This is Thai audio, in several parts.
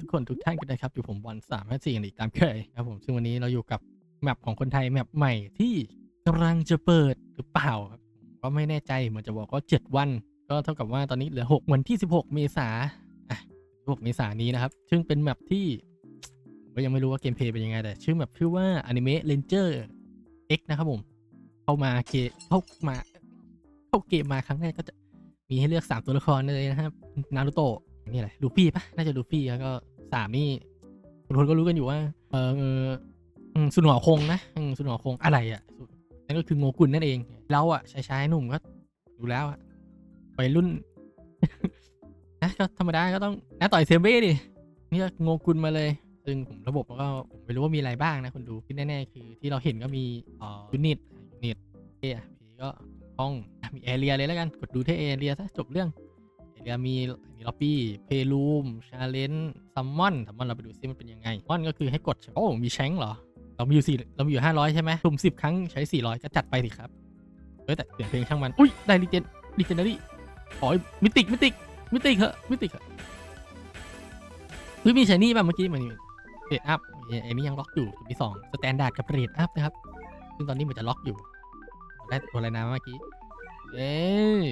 ทุกคนทุกท่านกันนะครับ อยู่ผมวันสามห้าสี่กันอีกตามเคยครับผมซึ่งวันนี้เราอยู่กับแมปของคนไทยแมปใหม่ที่กำลังจะเปิดหรือเปล่าครับก็ไม่แน่ใจเหมือนจะบอกว่า7วัน ก็เท่ากับว่าตอนนี้เหลือ6วันที่16เมษาอะ16เมษานี้นะครับ ซึ่งเป็นแมปที่ก็ยังไม่รู้ว่าเกมเพลย์เป็นยังไงแต่ ชื่อแมปชื่อว่า Anime Ranger X นะครับผม เข้ามาเกเข้ามาเข้าเกมมาครั้งแรกก็จะมีให้เลือก3ตัวละครเลยนะครับนารูโตะ นี่อะไรลูฟี่ปะน่าจะลูฟี่แล้วก็สามนี่คนก็รู้กันอยู่ว่าเออเออสุนหัวคงนะสุนหัวคงอะไรอะนั่นก็คือโงกุลนั่นเองเราอะชายชายหนุ่มก็ดูแล้วอะวัยรุ่นนะก็ธรรมดาก็ต้องนะต่อยเซมเบ้ดินี่ก็โงกุลมาเลย ซึ่งผมระบบก็ผมไม่รู้ว่ามีอะไรบ้างนะคุณดูที่แน่ๆคือที่เราเห็นก็มีอ่อยูนิตยูนิตเอพีก็ห้องมีแอเรียเลยแล้วกันกดดูที่แอเรียซะจบเรื่อง เดี๋ยวมีมีล็อบบี้เพลูมชาเลนซัมมอนซัมมอนเราไปดูซิมันเป็นยังไงมอนก็คือให้กดโอ้มีแชงเหรอ เรามีอยู่สี่เรามีอยู่ห้าร้อยใช่ไหมทุ่มสิบครั้งใช้สี่ร้อยก็จัดไปสิครับเฮ้ยแต่เปลี่ยนเพลงช่างมัน อุ้ยได้ลิเจนลิเจนารี่อ๋อมิติกมิติกมิติกเหอะมิติกเหอะเฮ้ยมีชายนี่ป่ะเมื่อกี้มันเรดอัพไอ้นี่ยังล็อกอยู่มีสองสแตนดาร์ดกับเรดอัพนะครับซึ่งตอนนี้มันจะล็อกอยู่ได้ตัวอะไรนะเมื่อกี้เอ้ย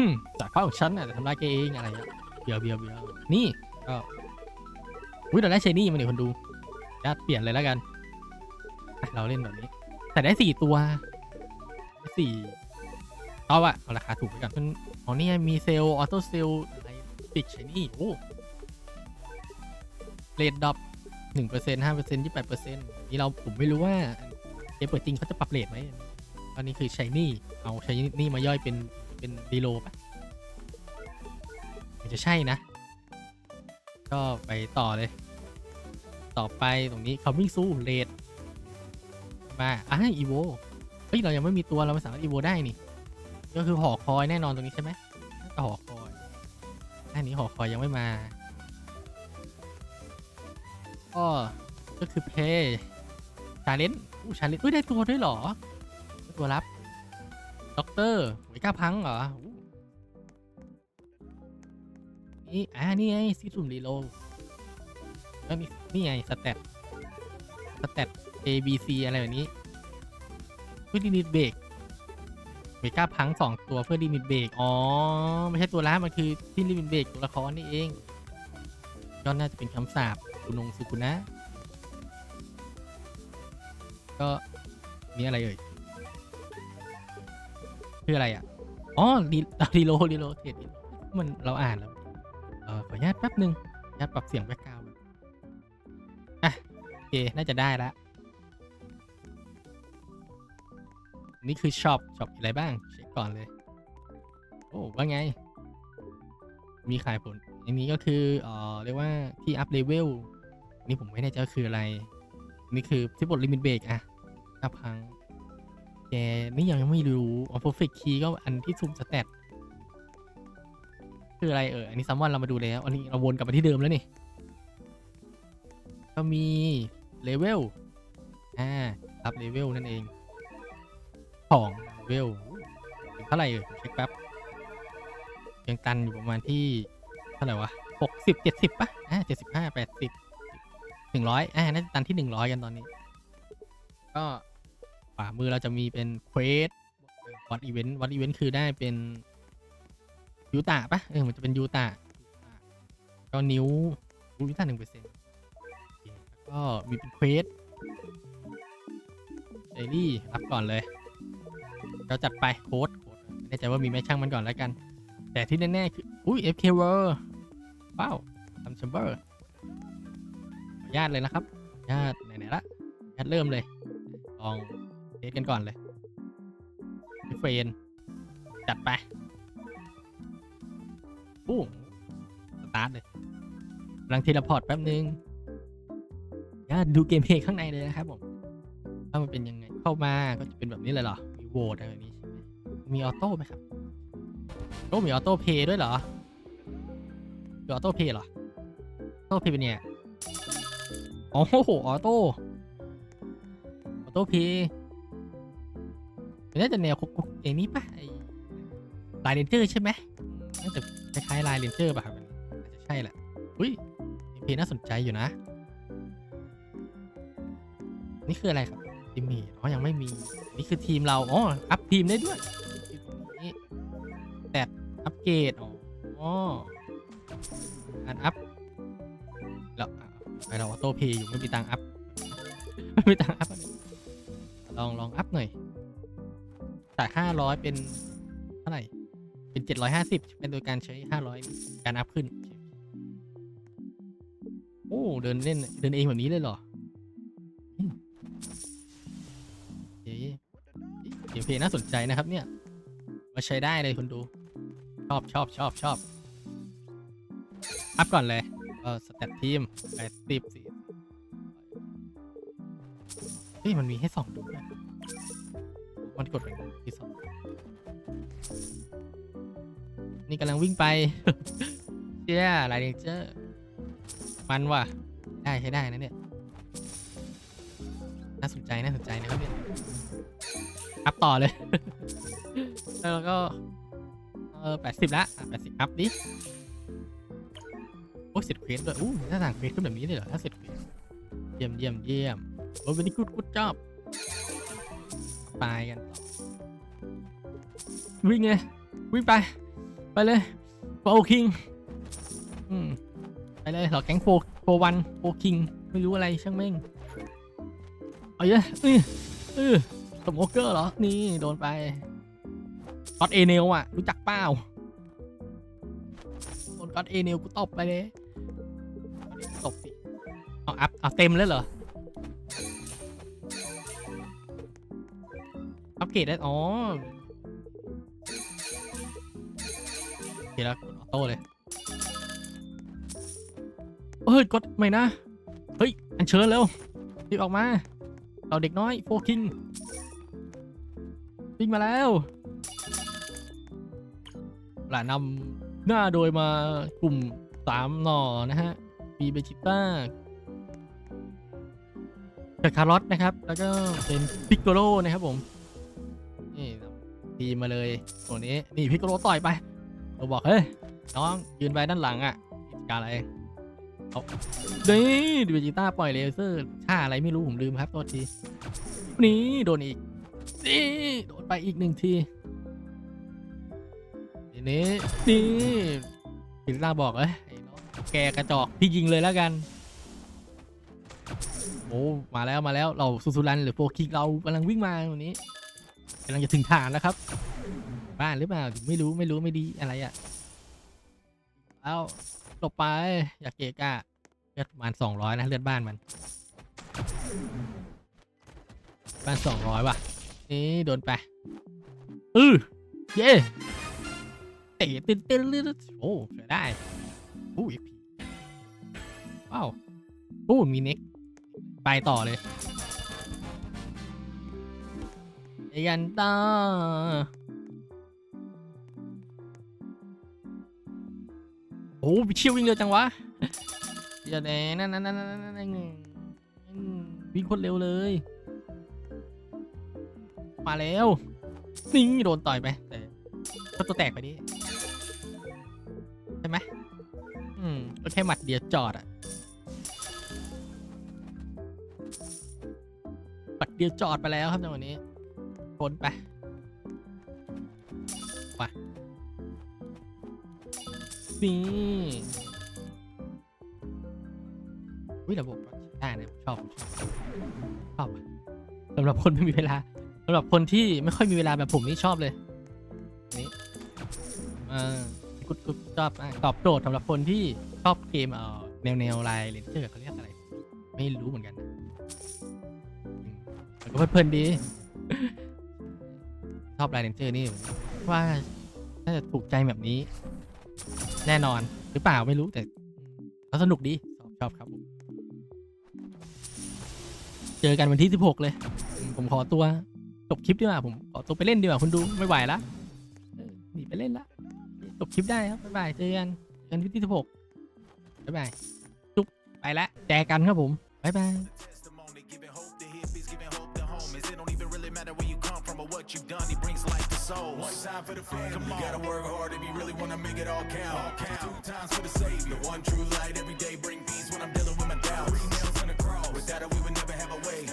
อืมจากภาพของฉันน่ะจะทำลายแกเองอะไรอะเบียวเบียวเบียวนี่ก็อุ้ยเราได้เชนี่มาเนี่ยคนดูญาติเปลี่ยนเลยแล้วกันอะเราเล่นแบบนี้ แต่ได้สี่ตัวได้สี่เอาอะเอาราคาถูกไปก่อนมันอ๋อนี่มีเซลล์ออโต้เซลล์อะไรปิกเชนี่โอ้เรดดอปหนึ่งเปอร์เซ็นต์ห้าเปอร์เซ็นต์ยี่แปดเปอร์เซ็นต์นี่เราผมไม่รู้ว่าเกมเปิดจริงเขาจะปรับเรทไหมอันนี้คือชนี่เอาชนี่มาย่อยเป็น เป็นดีโลปะมันจะใช่นะ ก็ไปต่อเลย ต่อไปตรงนี้ coming soon rate มาอะอีโวเฮ้ย เรายังไม่มีตัวเราไม่สามารถอีโวได้นี่ ก็คือหอคอยแน่นอนตรงนี้ใช่ไหมน่หอคอยอันนี้หอคอยยังไม่มา ก็ก็คือเพย์ชาเลนอู้ชาเลนอุ้ยได้ตัวด้วยหรอได้ตัวรับ ด็อกเตอร์ไวก้าพังเหรออู้นี่ อ่า นี่ไงซิสุ่มรีโลแล้วมี นี่ไงสเตตสเตต A B C อะไรแบบนี้เพื่อดินิดเบรกเวก้าพังสองตัวเพื่อดินิดเบรกอ๋อ ไม่ใช่ตัวละมันคือที่ดินิดเบรกตัวละครนี่เองก็น่าจะเป็นคำสาปกุนงสุกุนะ ก็มีอะไรเอ่ย คืออะไรอะ อ๋อดีโลดีโลเทดมันเราอ่านแล้ว เออขออนุญาตแป๊บหนึ่งอนุญาตปรับเสียงแบ็กกราวด์อะโอเค น่าจะได้ล้วนี่คือช็อปช็อปอะไรบ้าง เช็คก่อนเลย โอ้ว่าไง มีขายผล อันนี้ก็คือเอ่อเรียกว่าที่อัพเลเวลนี่ผมไม่แน่ใจว่าคืออะไร นี่คือที่บทลิมิตเบรกอะอัพพัง แกนี่ยังไม่รู้อ๋อ perfect key ก็อันที่ซุ่มสแตทคืออะไรเอออันนี้ซัมวันเรามาดูแล้ว อันนี้เราวนกลับมาที่เดิมแล้วนี่ ก็มีเลเวล อ่ารับเลเวลนั่นเองของเลเวลเท่าไหร่เออเช็คแป๊บ ยังตันอยู่ประมาณที่เท่าไหร่วะหกสิบเจ็ดสิบป่ะ อ่าเจ็ดสิบห้าแปดสิบหนึ่งร้อยอ่าน่าจะตันที่หนึ่งร้อยกันตอนนี้ ก็ามือเราจะมีเป็นเควสวัดอีเวนต์วัดอีเวนต์คือได้เป็นยูตาปะเออมันจะเป็นยูตาก็นิ้วยูตาหนึ่งเปอร์เซ็นต์ก็มีเป็นเควสเดลี่รับก่อนเลย เราจัดไปโค้ดโคดไม่แน่ใจว่ามีไหมช่างมันก่อนแล้วกัน แต่ที่แน่ๆคือ อุ้ย FK w o r ว้าวทำแชมเบอร์ขออนุญาตเลยนะครับขออนุญาตไหนๆละขออนุญาตเริ่มเลยลอง เทสกันก่อนเลยเฟรนจัดไปปุ้งสตาร์ทเลยกำลังเทเลพอร์ตแป๊บนึงอย่าดูเกมเพลย์ข้างในเลยนะครับผมว่ามันเป็นยังไงเข้ามาก็จะเป็นแบบนี้เลยเหรอ มีโหวตอะไรแบบนี้ใช่ไหมมีออโต้ไหมครับโอ้มีออโต้เพย์ด้วยเหรอมีออโต้เพย์เหรอออโต้เพย์เป็นเนี่ยอ๋อโหออโต้ออโต้เพย์ มันน่าจะแนวคุกคุกอย่างนี้ปะไอ้ลายเรนเจอร์ใช่ไหมน่าจะคล้ายๆลายเรนเจอร์ป่ะครับอาจจะใช่แหละอุ้ยเพลงน่าสนใจอยู่นะ นี่คืออะไรครับทีมมทอ๋อยังไม่มี นี่คือทีมเราอ๋ออัพทีมได้ด้วยนี้แต่อัปเกรดอ๋อการอัพเราอะไปเราออโต้เพย์อยู่ไม่มีตังอัพ จากห้าร้อยเป็นเท่าไหร่ เป็นเจ็ดร้อยห้าสิบเป็นโดยการใช้ห้าร้อยการอัพขึ้น โอ้ เดินเล่น เดินเองแบบนี้เลยเหรอเอ๊ะเดี๋ยวเพลงน่าสนใจนะครับเนี่ยมาใช้ได้เลยคุณดู ชอบชอบชอบชอบ อัพก่อนเลยเออสเตตทีมแปดสิบสี่เฮ้ยมันมีให้สองดูด้วย มันกดเป็นที่สองนี่กำลังวิ่งไป เชี่ยไลเดนเจอร์มันว่ะ ได้ใช้ได้นะเนี่ย น่าสนใจน่าสนใจนะครับเนี่ยอัพต่อเลย แล้วก็ เออแปดสิบละแปดสิบอัพดิโอ้เสร็จเควสด้วยอู้หน้าต่างเควสขึ้นแบบนี้เลยเหรอถ้าเสร็จเควสเยี่ยมเยี่ยมเยี่ยมโอ้ยวันนี้กูดกูดจอบ ไปกัน วิ่งไงวิ่งไป ไปเลยโฟคิงอืมไปเลยหรอกแก๊งโฟโฟวันโฟคิงไม่รู้อะไรช่างแม่งเอาเยอะเออเออสโมเกอร์เหรอ นี่โดนไปก็อดเอเนลอะ รู้จักเปล่าโดนก็อดเอเนลกูตบไปเลยตบสิเอาอัพเอาเต็มแล้วเหรอ อัปเกรดได้ อ๋อโอเคแล้วกดออโต้เลยเฮ้ยกดใหม่นะ เฮ้ย อันเชิญเร็วรีบออกมาเราเด็กน้อยโฟคิงวิ่งมาแล้วหลานำหน้าโดยมากลุ่มสามหน่อนะฮะมีเบจิต้าเกิดคาร์ลอตนะครับ แล้วก็เป็นพิกโกโลนะครับผม ทีมมาเลยตัวนี้นี่พิกโกโลต่อยไปเราบอกเฮ้ยน้องยืนไปด้านหลังอะการอะไรเอานี่ดูเวจิต้าปล่อยเลเซอร์ท่าอะไรไม่รู้ผมลืมครับโทษทีนี่โดนอีกนี่โดนไปอีกหนึ่งทีทีนี้นี่พิล่าบอกเอ้ยไอ้น้องแกกระจอกพี่ยิงเลยแล้วกันโอ้มาแล้วมาแล้วเราซูซูรันหรือโฟคิกเรากำลังวิ่งมาวันนี้ กำลังจะถึงฐานแล้วครับ บ้านหรือเปล่าไม่รู้ไม่รู้ไม่ดีอะไรอะ่ะแล้วหลบไป อย่าเกะกะเลือดประมาณสองร้อยนะเลือดบ้านมัน บ้านสองร้อยว่ะนี่โดนไปอือเย่เตะตินเต้นเลือดโอ้ใช้ได้โอ้ยพีว้าวโอ้มีเน็กไปต่อเลย ไปกันต่อโอ้ไปเชี่ยววิ่งเร็วจังวะเดี๋ยวแน่นั่นนั่นนั่นนั่นนั่นวิ่งโคตรเร็วเลย มาแล้วนี่โดนต่อยไปแต่ก็ตัวแตกไปดิใช่ไหมอืมก็แค่หมัดเดียวจอดอะหมัดเดียวจอดไปแล้วครับในวันนี้ โดนไปไปนี่วิระบบได้นะชอบชอบชอบสำหรับคนไม่มีเวลาสำหรับคนที่ไม่ค่อยมีเวลาแบบผมนี่ชอบเลยนี่เออกุดกุดชอบตอบโจทย์สำหรับคนที่ชอบเกมเอ่อแนวแนวลายเลนเจอร์เขาเรียกอะไร ไม่รู้เหมือนกันนะมแต่ก็เพลินๆดี ชอบลายเลนเจอร์นี่ว่าน่าจะถูกใจแบบนี้ แน่นอนหรือเปล่าไม่รู้แต่ก็สนุกดีชอบชอบครับผมเจอกันวันที่ 16 เลย ผมขอตัวจบคลิปดีกว่าผมขอตัวไปเล่นดีกว่าคุณดูไม่ไหวละหนีไปเล่นละจบคลิปได้ครับบ๊ายบายเจอกันเจอกันที่ที่สิบหกบ๊ายบายจุ๊บไปละแจกันครับผมบ๊ายบาย really matter where you come from or what you've done. He brings life to souls. One time for the family. Come on. You gotta work hard if you really wanna make it all count. All count. Two times for the savior. The one true light every day bring peace when I'm dealing with my doubts. Three nails on the cross. Without it, we would never have a way.